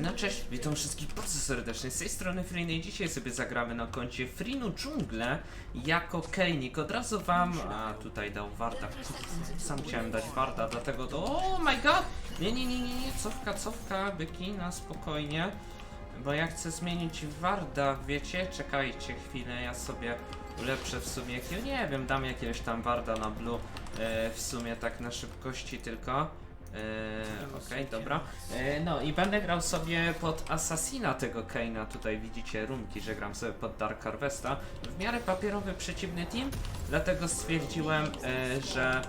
No cześć, witam wszystkich bardzo serdecznie. Z tej strony Friny i dzisiaj sobie zagramy na koncie Frinu Dżungle jako Kejnik. Od razu wam... A, tutaj dał Warda. Sam chciałem dać Warda, dlatego to... Oh my god! Nie, nie, nie, nie, nie, cofka, cofka, byki, na spokojnie. Bo ja chcę zmienić Warda, wiecie? Czekajcie chwilę, ja sobie ulepszę w sumie. Nie wiem, dam jakiegoś tam Warda na blue. E, w sumie tak na szybkości tylko. Eee, Okej, dobra. E, no i będę grał sobie pod Assassina tego Kane'a. Tutaj widzicie runki, że gram sobie pod Dark Harvesta. W miarę papierowy przeciwny team, dlatego stwierdziłem, e, że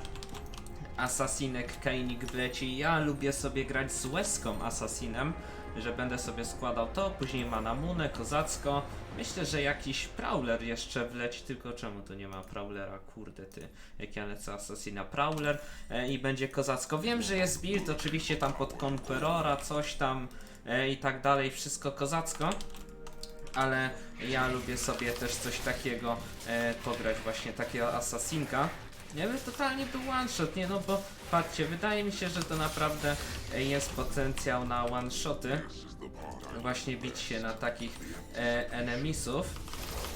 Assassinek Kainik wleci. Ja lubię sobie grać z łezką Assassinem, że będę sobie składał to, później Manamunę, Kozacko. Myślę, że jakiś Prowler jeszcze wleci, tylko czemu tu nie ma Prowlera? Kurde ty, jak ja lecę Assassina Prowler e, i będzie Kozacko. Wiem, że jest build oczywiście tam pod Conquerora, coś tam e, i tak dalej, wszystko Kozacko. Ale ja lubię sobie też coś takiego e, pograć, właśnie takiego Assassinka. Nie wiem, totalnie był one shot, nie no bo patrzcie, wydaje mi się, że to naprawdę e, jest potencjał na one shoty. Właśnie bić się na takich e, enemisów.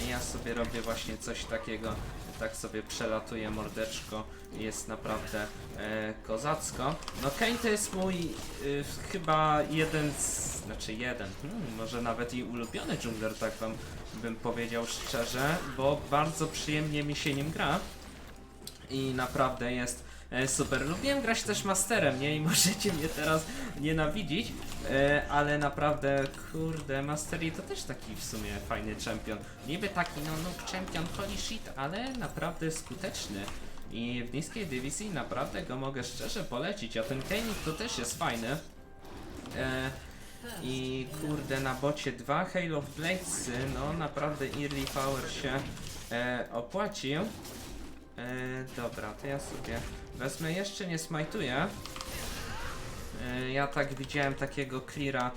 Ja sobie robię właśnie coś takiego, tak sobie przelatuję mordeczko. Jest naprawdę e, kozacko. No Kane to jest mój y, chyba jeden z, znaczy jeden, hmm, może nawet i ulubiony dżungler, tak wam bym powiedział szczerze, bo bardzo przyjemnie mi się nim gra i naprawdę jest e, super. Lubiłem grać też masterem, nie? I możecie mnie teraz nienawidzić, e, ale naprawdę, kurde, Mastery to też taki w sumie fajny champion. Niby taki, no, no, champion holy shit, ale naprawdę skuteczny. I w niskiej dywizji naprawdę go mogę szczerze polecić, a ten Kanik to też jest fajny. E, I kurde, na bocie 2 Halo Bladesy, no naprawdę Early Power się e, opłacił. E, dobra, to ja sobie wezmę, jeszcze nie smajtuję. E, ja tak widziałem takiego cleara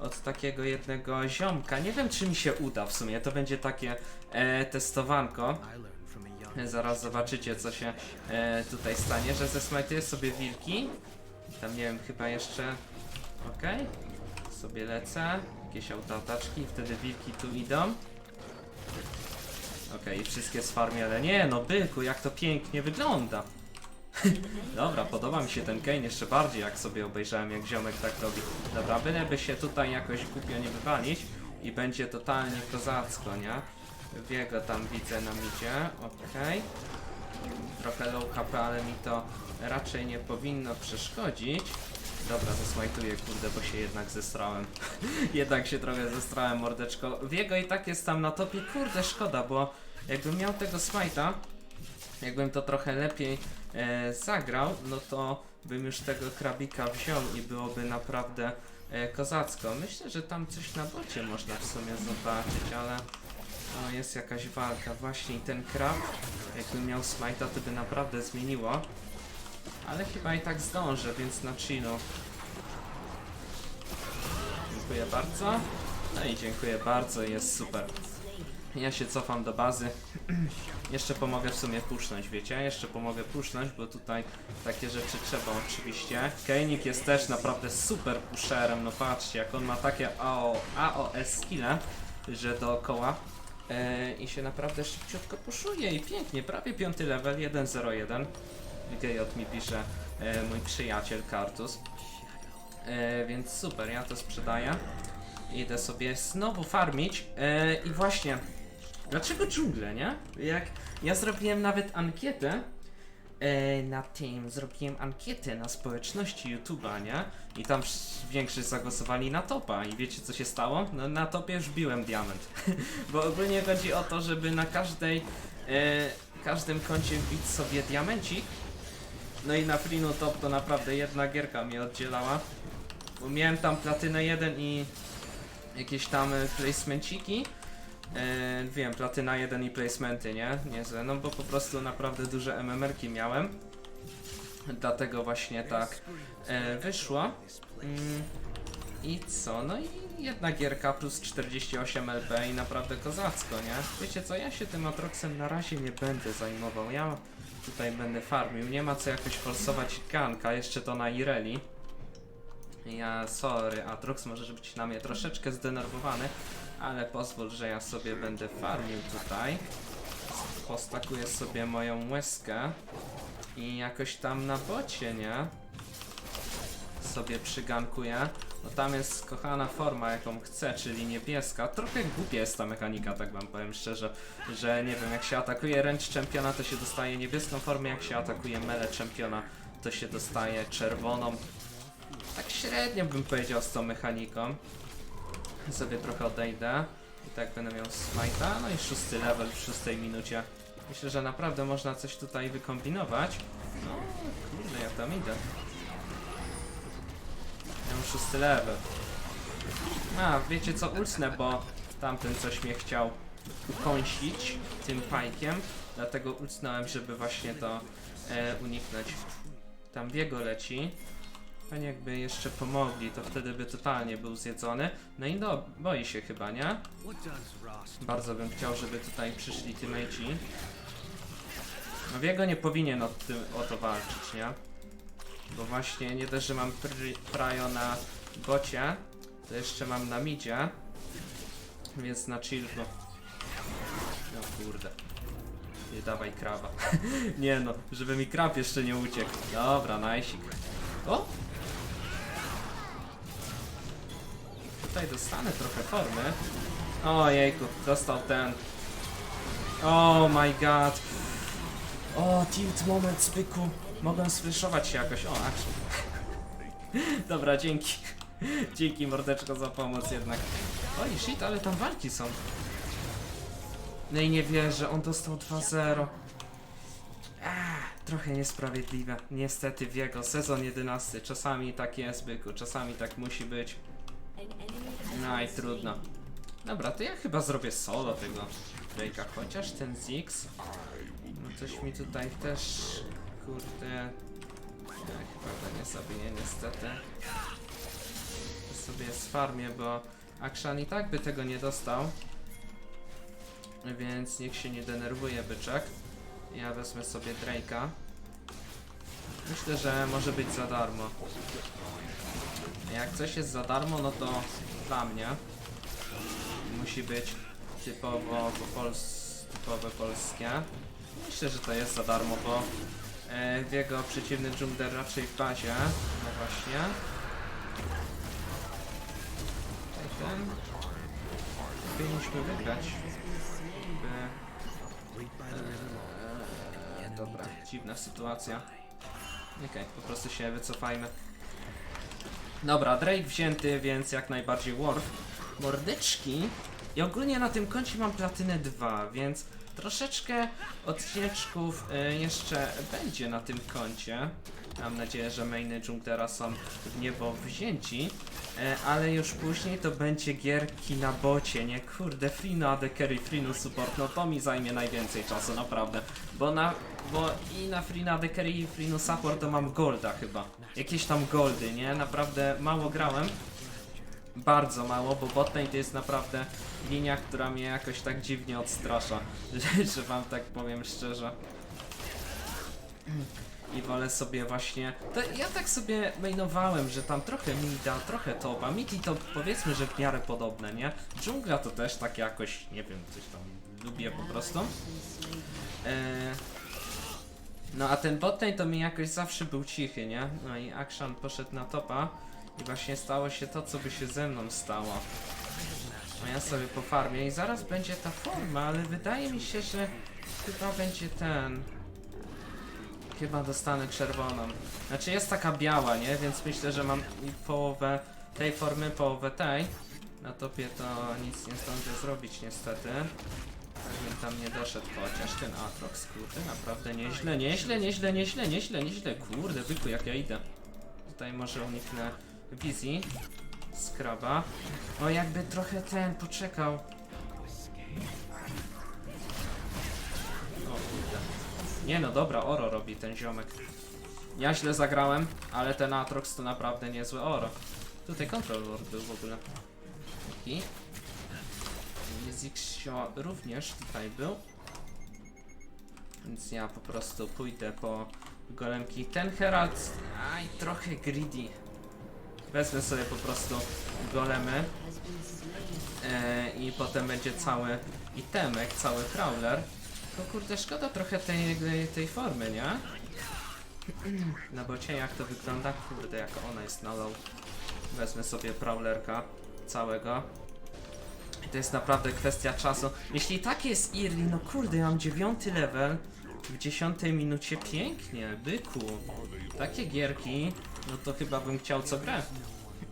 od takiego jednego ziomka. Nie wiem, czy mi się uda w sumie. To będzie takie e, testowanko. Zaraz zobaczycie, co się e, tutaj stanie, że zesmajtuję sobie wilki. Tam nie wiem, chyba jeszcze. Okej. Sobie lecę. Jakieś autoataczki, wtedy wilki tu idą. Okej, wszystkie z ale nie, no byku, jak to pięknie wygląda. Dobra, podoba mi się ten Kane jeszcze bardziej, jak sobie obejrzałem, jak ziomek tak robi. Dobra, byleby się tutaj jakoś głupio nie wywalić i będzie totalnie kozacko, nie? Wiego tam widzę na midzie, okej. Trochę low HP, ale mi to raczej nie powinno przeszkodzić. Dobra, zasmajtuję, kurde, bo się jednak zestrałem. jednak się trochę zestrałem, mordeczko. Wiego i tak jest tam na topie, kurde, szkoda, bo jakbym miał tego smajta, jakbym to trochę lepiej e, zagrał, no to bym już tego krabika wziął i byłoby naprawdę e, kozacko. Myślę, że tam coś na bocie można w sumie zobaczyć, ale o, jest jakaś walka. Właśnie i ten krab, jakbym miał smajta, to by naprawdę zmieniło. Ale chyba i tak zdążę, więc na chillu. Dziękuję bardzo. No i dziękuję bardzo, jest super. Ja się cofam do bazy. Jeszcze pomogę w sumie pusznąć, wiecie? Jeszcze pomogę pusznąć, bo tutaj takie rzeczy trzeba oczywiście. Kejnik jest też naprawdę super pusherem, no patrzcie, jak on ma takie AO, AOS skille, że dookoła. E, I się naprawdę szybciutko puszuje i pięknie, prawie piąty level, 1.01. Gejot mi pisze e, mój przyjaciel Kartus. E, więc super, ja to sprzedaję. Idę sobie znowu farmić. I właśnie, dlaczego dżungle, nie? Jak ja zrobiłem nawet ankietę e, na tym, zrobiłem ankietę na społeczności YouTube'a, nie? I tam większość zagłosowali na topa. I wiecie co się stało? No na topie już biłem diament. Bo ogólnie chodzi o to, żeby na każdej, e, każdym kącie wbić sobie diamencik. No i na Frinu top to naprawdę jedna gierka mnie oddzielała. Bo miałem tam platynę 1 i jakieś tam e, placemenciki. E, wiem, platyna 1 i placementy, nie? Niezłe, no bo po prostu naprawdę duże MMR-ki miałem. Dlatego właśnie tak e, wyszło. Mm, I co? No i jedna gierka plus 48 LP i naprawdę kozacko, nie? Wiecie co, ja się tym Atroxem na razie nie będę zajmował. Ja tutaj będę farmił. Nie ma co jakoś forsować ganka, jeszcze to na Ireli. Ja, sorry, Atrox możesz być na mnie troszeczkę zdenerwowany, ale pozwól, że ja sobie będę farmił tutaj. Postakuję sobie moją łezkę i jakoś tam na bocie, nie? Sobie przygankuję. No tam jest kochana forma, jaką chcę, czyli niebieska. Trochę głupia jest ta mechanika, tak wam powiem szczerze, że nie wiem, jak się atakuje ręcz czempiona, to się dostaje niebieską formę, jak się atakuje mele czempiona, to się dostaje czerwoną. Tak średnio bym powiedział z tą mechaniką. Sobie trochę odejdę. I tak będę miał smajta. No i szósty level w szóstej minucie. Myślę, że naprawdę można coś tutaj wykombinować. No, kurde, ja tam idę. Ja mam szósty level. A, wiecie co, ulsnę, bo tamten coś mnie chciał ukąsić tym pajkiem. Dlatego ulsnąłem, żeby właśnie to e, uniknąć. Tam biego leci. Jakby jeszcze pomogli, to wtedy by totalnie był zjedzony. No i no, boi się chyba, nie? Bardzo bym chciał, żeby tutaj przyszli tymejci. No Wiego nie powinien o, tym, o to walczyć, nie? Bo właśnie nie dość, że mam prajo na bocie, to jeszcze mam na midzie. Więc na chillku. No kurde. Nie dawaj kraba. nie no, żeby mi krab jeszcze nie uciekł. Dobra, najsik. O! Tutaj dostanę trochę formy. O jejku, dostał ten. Oh my god. O, tilt moment, zbyku. Mogłem sfleszować się jakoś. O, action. Dobra, dzięki. dzięki mordeczko za pomoc jednak. Oj, shit, ale tam walki są. No i nie wierzę, on dostał 2-0. Ah, Trochę niesprawiedliwe. Niestety w jego sezon 11. Czasami tak jest, byku, czasami tak musi być. No i trudno. Dobra, to ja chyba zrobię solo tego Drake'a, chociaż ten Ziggs no coś mi tutaj też kurde ja chyba go nie zabiję niestety. To sobie sfarmię, bo Akshan i tak by tego nie dostał. Więc niech się nie denerwuje byczek. Ja wezmę sobie Drake'a. Myślę, że może być za darmo. Jak coś jest za darmo, no to dla mnie musi być typowo po pols polskie. Myślę, że to jest za darmo, bo e, w jego przeciwny dżungler raczej w bazie. No właśnie. Ten. Powinniśmy wygrać. By... E, dobra, dziwna sytuacja. Okej, po prostu się wycofajmy. Dobra, Drake wzięty, więc jak najbardziej Worf. Mordeczki. I ogólnie na tym koncie mam platynę 2, więc troszeczkę odcineczków y, jeszcze będzie na tym koncie. Mam nadzieję, że mainy junglera są w niebo wzięci. E, ale już później to będzie gierki na bocie, nie? Kurde, Free AD Carry, Free Support, no to mi zajmie najwięcej czasu, naprawdę. Bo na, bo i na Free AD Carry i Free Support to mam golda chyba. Jakieś tam goldy, nie? Naprawdę mało grałem. Bardzo mało, bo botlane to jest naprawdę linia, która mnie jakoś tak dziwnie odstrasza, że wam tak powiem szczerze. I wolę sobie właśnie. To ja tak sobie mainowałem, że tam trochę mida, trochę topa. Midi to powiedzmy, że w miarę podobne, nie? Dżungla to też tak jakoś, nie wiem, coś tam lubię po prostu. Eee, no a ten botlane to mi jakoś zawsze był cichy, nie? No i Akshan poszedł na topa i właśnie stało się to, co by się ze mną stało. No ja sobie po farmie i zaraz będzie ta forma, ale wydaje mi się, że chyba będzie ten. Chyba dostanę czerwoną. Znaczy jest taka biała, nie? Więc myślę, że mam połowę tej formy, połowę tej. Na topie to nic nie zdążę zrobić niestety. Tak tam nie doszedł, chociaż ten Atrox, kurde, naprawdę nieźle, nieźle, nieźle, nieźle, nieźle, nieźle, kurde, byku, jak ja idę. Tutaj może uniknę wizji. Skraba. O, jakby trochę ten poczekał. O kurde. Nie no, dobra, oro robi ten ziomek. Ja źle zagrałem, ale ten Atrox to naprawdę niezły oro. Tutaj Control był w ogóle. I Zixio również tutaj był. Więc ja po prostu pójdę po golemki. Ten Herald, aj, trochę greedy. Wezmę sobie po prostu golemy e, i potem będzie cały itemek, cały crawler. To kurde, szkoda trochę tej, tej formy, nie? Na bocie jak to wygląda? Kurde, jak ona jest na low. Wezmę sobie prowlerka całego. To jest naprawdę kwestia czasu. Jeśli tak jest early, no kurde, ja mam dziewiąty level w dziesiątej minucie. Pięknie, byku. Takie gierki, no to chyba bym chciał co grę.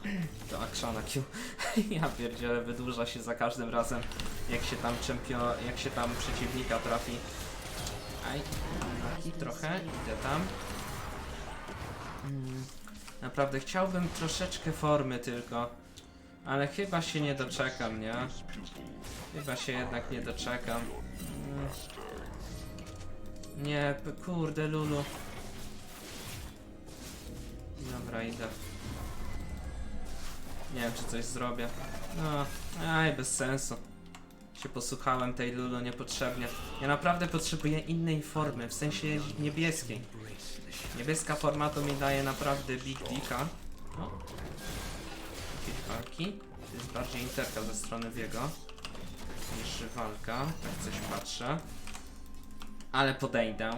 To Akshana Q. ja pierdzielę, wydłuża się za każdym razem, jak się tam czempio, jak się tam przeciwnika trafi. Aj, i trochę, idę tam. Mm, Naprawdę chciałbym troszeczkę formy tylko. Ale chyba się nie doczekam, nie? Chyba się jednak nie doczekam. Mm. Nie, kurde Lulu. Dobra, idę. Nie wiem, czy coś zrobię. No, aj, bez sensu. Się posłuchałem tej Lulu niepotrzebnie. Ja naprawdę potrzebuję innej formy, w sensie niebieskiej. Niebieska forma to mi daje naprawdę big dicka. O. Walki. To jest bardziej interka ze strony Wiego. Niż walka, tak coś patrzę. Ale podejdę.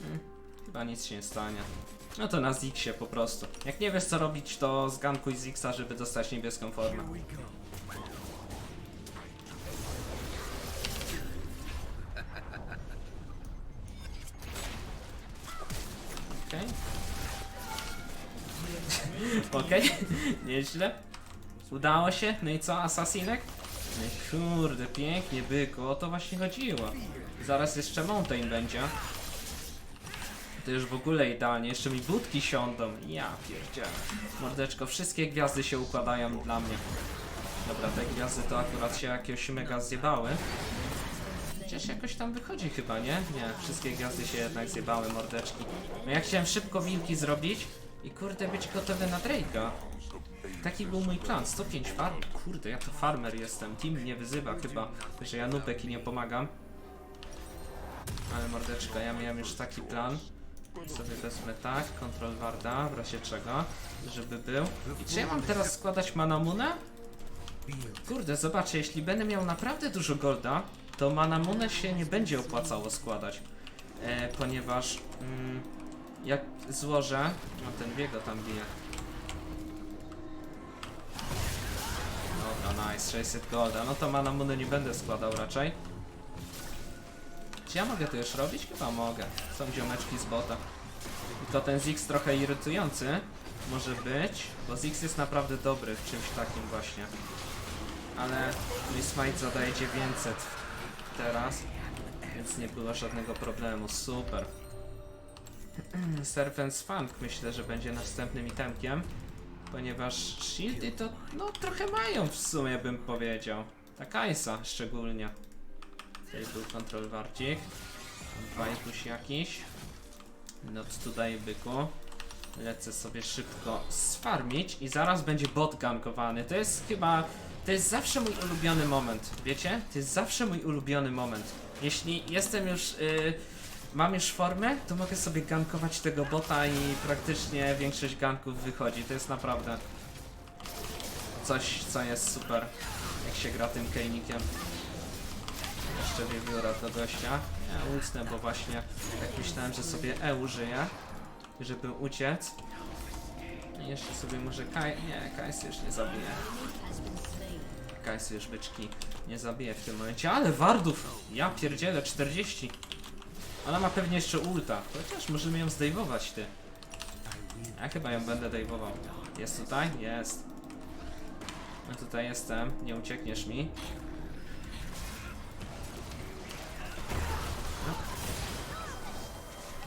Hmm, chyba nic się nie stanie. No to na Zixie po prostu. Jak nie wiesz co robić, to zgankuj Zixa, żeby dostać niebieską formę. Okej, nieźle. Udało się, no i co, asasinek? No i kurde, pięknie byku, o to właśnie chodziło. Zaraz jeszcze mountain będzie. To już w ogóle idealnie, jeszcze mi budki siądą. Ja pierdzielę. Mordeczko, wszystkie gwiazdy się układają dla mnie. Dobra, te gwiazdy to akurat się jakieś mega zjebały. Chociaż jakoś tam wychodzi chyba, nie? Nie, wszystkie gwiazdy się jednak zjebały, mordeczki. No ja chciałem szybko wilki zrobić i kurde być gotowy na Drake'a. Taki był mój plan, 105 farm. Kurde, ja to farmer jestem. Team mnie wyzywa chyba, że ja nubek i nie pomagam. Ale mordeczka, ja miałem już taki plan. Sobie wezmę tak, kontrol warda, w razie czego, żeby był. I czy ja mam teraz składać manamunę? Kurde, zobaczę, jeśli będę miał naprawdę dużo golda, to manamunę się nie będzie opłacało składać. E, ponieważ mm, jak złożę, no ten biego tam bije. Dobra, nice, 600 golda, no to manamuny nie będę składał raczej. Czy ja mogę to już robić? Chyba mogę. Są ziomeczki z bota. I to ten Ziggs trochę irytujący może być, bo Ziggs jest naprawdę dobry w czymś takim właśnie. Ale mój smite zadaje 900 teraz, więc nie było żadnego problemu. Super. Serpent's Funk myślę, że będzie następnym itemkiem, ponieważ shieldy to no trochę mają w sumie bym powiedział. Ta Kajsa szczególnie. Tutaj był kontrol warcik. Bajkuś jakiś. No tutaj byku. Lecę sobie szybko sfarmić i zaraz będzie bot gankowany. To jest chyba... To jest zawsze mój ulubiony moment, wiecie? To jest zawsze mój ulubiony moment. Jeśli jestem już... y, mam już formę, to mogę sobie gankować tego bota i praktycznie większość ganków wychodzi. To jest naprawdę coś, co jest super, jak się gra tym kejnikiem. Jeszcze wiewióra do gościa. Ja ulcnę, bo właśnie tak myślałem, że sobie E użyję, żeby uciec. I jeszcze sobie może Kaj... Nie, Kajsy już nie zabije. Kajsy już byczki nie zabije w tym momencie, ale wardów! Ja pierdzielę, 40. Ona ma pewnie jeszcze ulta, chociaż możemy ją zdejmować, ty. Ja chyba ją będę dejwował. Jest tutaj? Jest. No tutaj jestem, nie uciekniesz mi.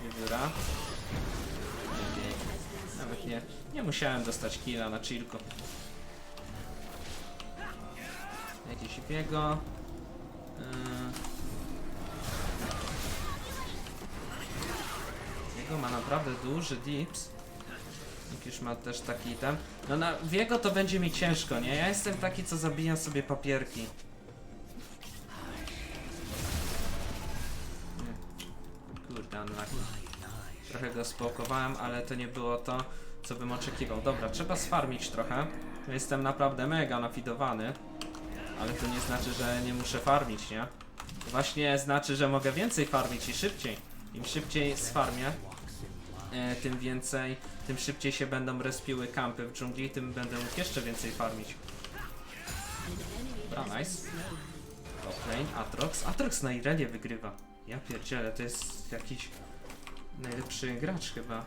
Wiewióra. Nawet nie, nie musiałem dostać killa na chillku. Jakiś biego. Ma naprawdę duży dips. Jakiś ma też taki item. No na Wiego to będzie mi ciężko, nie? Ja jestem taki, co zabija sobie papierki. Kurde, unlucky. Trochę go spokowałem, ale to nie było to. co bym oczekiwał. Dobra, trzeba sfarmić trochę. Jestem naprawdę mega nafidowany. Ale to nie znaczy, że nie muszę farmić, nie? Właśnie znaczy, że mogę więcej farmić i szybciej. Im szybciej sfarmię, tym więcej, tym szybciej się będą respiły kampy w dżungli, tym będę mógł jeszcze więcej farmić. Dobra, nice. Lane, Atrox. Atrox na Irelie wygrywa. Ja pierdzielę, to jest jakiś najlepszy gracz chyba.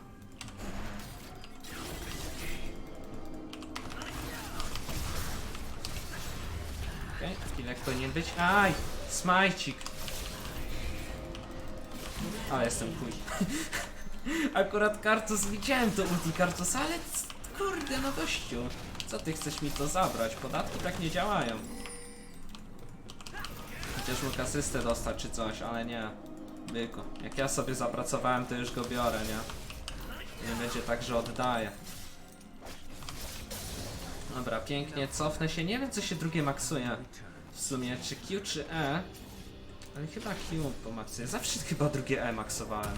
Okej, okay, chwilek powinien być. Aj! Smajcik! Ale jestem chuj. Akurat Kartus, widziałem to ulti Kartus, ale kurde no gościu. Co ty chcesz mi to zabrać? Podatki tak nie działają. Chociaż mógł asystę dostać czy coś, ale nie. Byku. Jak ja sobie zapracowałem, to już go biorę, nie? Nie będzie tak, że oddaję. Dobra, pięknie, cofnę się. Nie wiem, co się drugie maksuje. W sumie, czy Q, czy E? Ale chyba Q pomaksuję. Zawsze chyba drugie E maksowałem.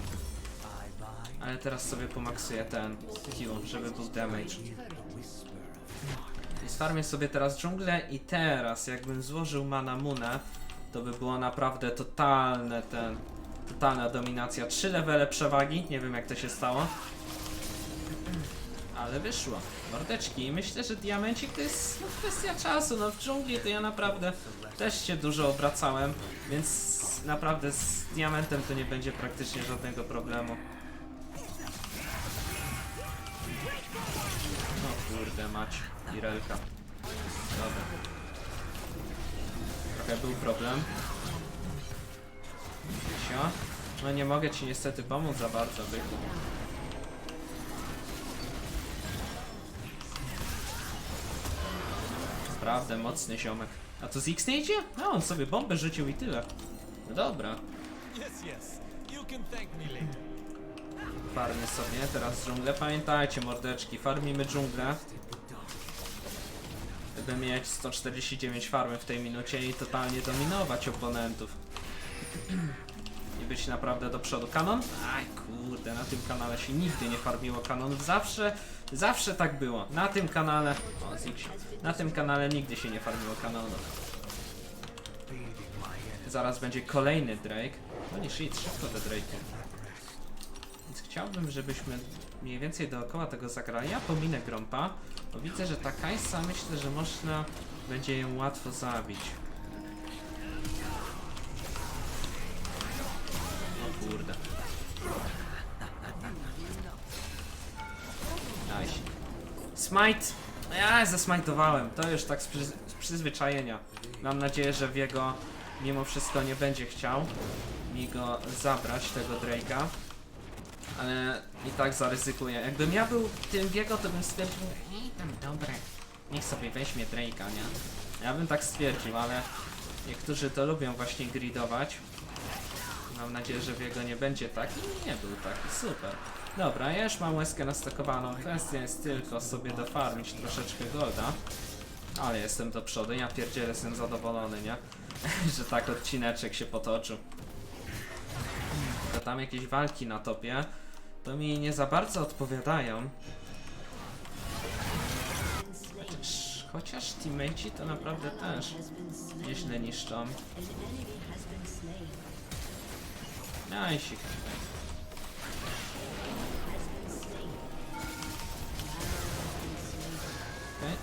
Ale teraz sobie pomaksuję ten Q, żeby był damage. I sfarmię sobie teraz dżunglę i teraz jakbym złożył mana munę, to by było naprawdę totalne ten... Totalna dominacja. Trzy levele przewagi, nie wiem jak to się stało. Ale wyszło. Mordeczki. Myślę, że diamencik to jest no, kwestia czasu. No w dżungli to ja naprawdę też się dużo obracałem, więc naprawdę z diamentem to nie będzie praktycznie żadnego problemu. Kurde mać. Irelka. Dobra. Trochę był problem. Sio. No nie mogę ci niestety pomóc za bardzo, byku. Naprawdę mocny ziomek. A to z X nie idzie? A on sobie bombę rzucił i tyle. No dobra. Yes, yes. You can thank me later. Farmię sobie teraz dżunglę. Pamiętajcie mordeczki, farmimy dżunglę. By mieć 149 farmy w tej minucie i totalnie dominować oponentów. I być naprawdę do przodu. Kanon? Aj kurde, na tym kanale się nigdy nie farmiło kanonów. Zawsze, zawsze tak było. Na tym kanale... O. Na tym kanale nigdy się nie farmiło kanonów. Zaraz będzie kolejny Drake. No nie shit, szybko te Drake. Chciałbym, żebyśmy mniej więcej dookoła tego zagrali. Ja pominę Grompa, bo widzę, że ta Kajsa myślę, że można będzie ją łatwo zabić. O kurde. Nice. Smite! Ja zasmajtowałem, to już tak z, przyz z przyzwyczajenia. Mam nadzieję, że Wiego mimo wszystko nie będzie chciał mi go zabrać, tego Drake'a. Ale i tak zaryzykuję. Jakbym ja był tym Wiego, to bym stwierdził, ej tam dobre, niech sobie weźmie Drake'a, nie? Ja bym tak stwierdził, ale niektórzy to lubią właśnie gridować. Mam nadzieję, że Wiego nie będzie tak i nie był taki, super. Dobra, ja już mam łezkę nastakowaną, kwestia jest tylko sobie dofarmić troszeczkę golda. Ale jestem do przodu, ja pierdzielę, jestem zadowolony, nie? że tak odcineczek się potoczył. To tam jakieś walki na topie, to mi nie za bardzo odpowiadają. Chociaż, chociaż teammateci to naprawdę też nieźle niszczą. Najsik. Okay.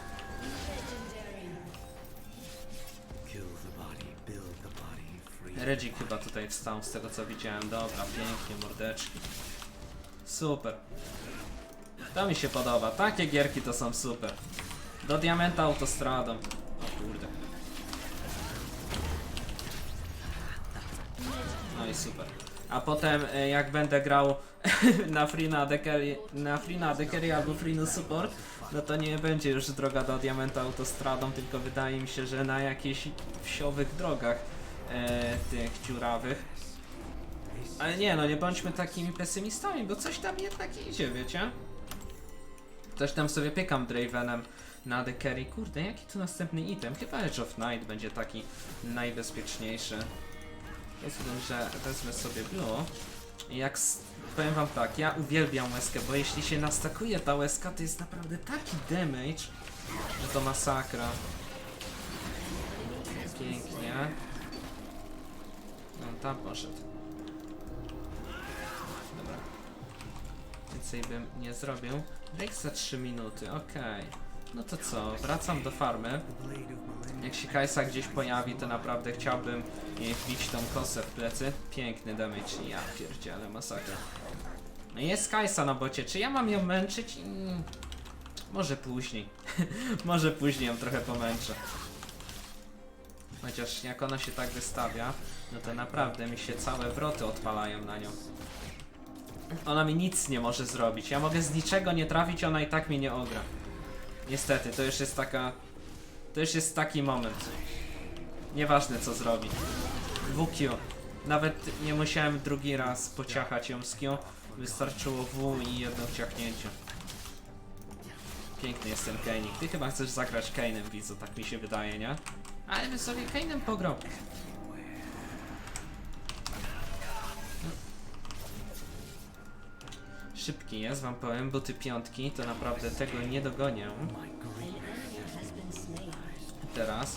Body, free. Redzik chyba tutaj wstał z tego co widziałem. Dobra, pięknie, mordeczki. Super. To mi się podoba. Takie gierki to są super. Do diamenta autostradą. O kurde. No i super. A potem e, jak będę grał na Freena Dekery, na Freena Dekery albo Freenu Support, no to nie będzie już droga do diamenta autostradą, tylko wydaje mi się, że na jakichś wsiowych drogach e, tych dziurawych. Ale nie, no nie bądźmy takimi pesymistami, bo coś tam jednak idzie, wiecie? Coś tam sobie piekam Dravenem na The Carry. Kurde, jaki tu następny item? Chyba Edge of Night będzie taki najbezpieczniejszy. Pozwól, że wezmę sobie Blue. Jak powiem wam tak, ja uwielbiam łezkę, bo jeśli się nastakuje ta łezka, to jest naprawdę taki damage, że to masakra. Pięknie. No, tam poszedł. Więcej bym nie zrobił. Break za 3 minuty, okej. No to co, wracam do farmy. Jak się Kajsa gdzieś pojawi, to naprawdę chciałbym jej wbić tą kosę w plecy. Piękny damage, ja pierdzielę, masakra. No Jest Kajsa na bocie, czy ja mam ją męczyć? Mm, może później. może później ją trochę pomęczę. Chociaż jak ona się tak wystawia, no to naprawdę mi się całe wroty odpalają na nią. Ona mi nic nie może zrobić. Ja mogę z niczego nie trafić, ona i tak mnie nie ogra. Niestety, to już jest taka to już jest taki moment. Nieważne co zrobi. WQ. Nawet nie musiałem drugi raz pociachać ją z Q. Wystarczyło W i jedno wciachnięcie. Piękny jest ten Kane'ik. Ty chyba chcesz zagrać Kane'em, widzu, tak mi się wydaje, nie? Ale my sobie Kane'em pograł. Szybki jest, wam powiem, bo ty piątki to naprawdę tego nie dogonię. Teraz.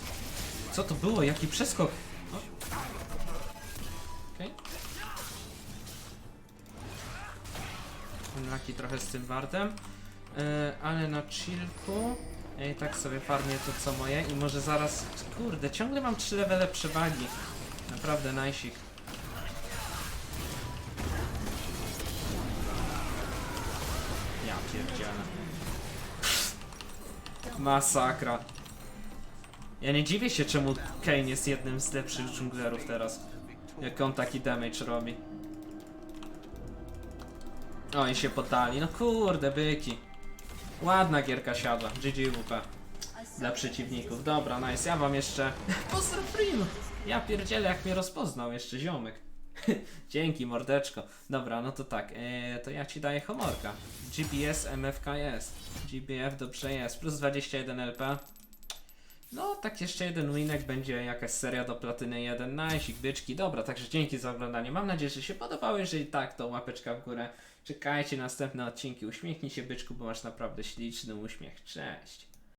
Co to było? Jaki przeskok? O. Okej. Unlucky trochę z tym wardem. E, ale na chillku. I tak sobie farmię to co moje i może zaraz... Kurde, ciągle mam 3 levele przewagi. Naprawdę najsik. Ja Masakra. Ja nie dziwię się, czemu Kane jest jednym z lepszych dżunglerów teraz. Jak on taki damage robi. O, i się poddali. No kurde, byki. Ładna gierka siadła. GGWP. Dla przeciwników. Dobra, nice. Ja wam jeszcze... Pozdro Prim! Ja pierdzielę, jak mnie rozpoznał jeszcze ziomek. Dzięki, mordeczko. Dobra, no to tak. E, to ja ci daję homorka. GBS MFK jest. GBF dobrze jest. Plus 21 LP. No, tak jeszcze jeden winek, będzie jakaś seria do platyny 1, najsik, byczki, dobra, także dzięki za oglądanie, mam nadzieję, że się podobało, jeżeli tak, to łapeczka w górę, czekajcie na następne odcinki, uśmiechnij się byczku, bo masz naprawdę śliczny uśmiech, cześć!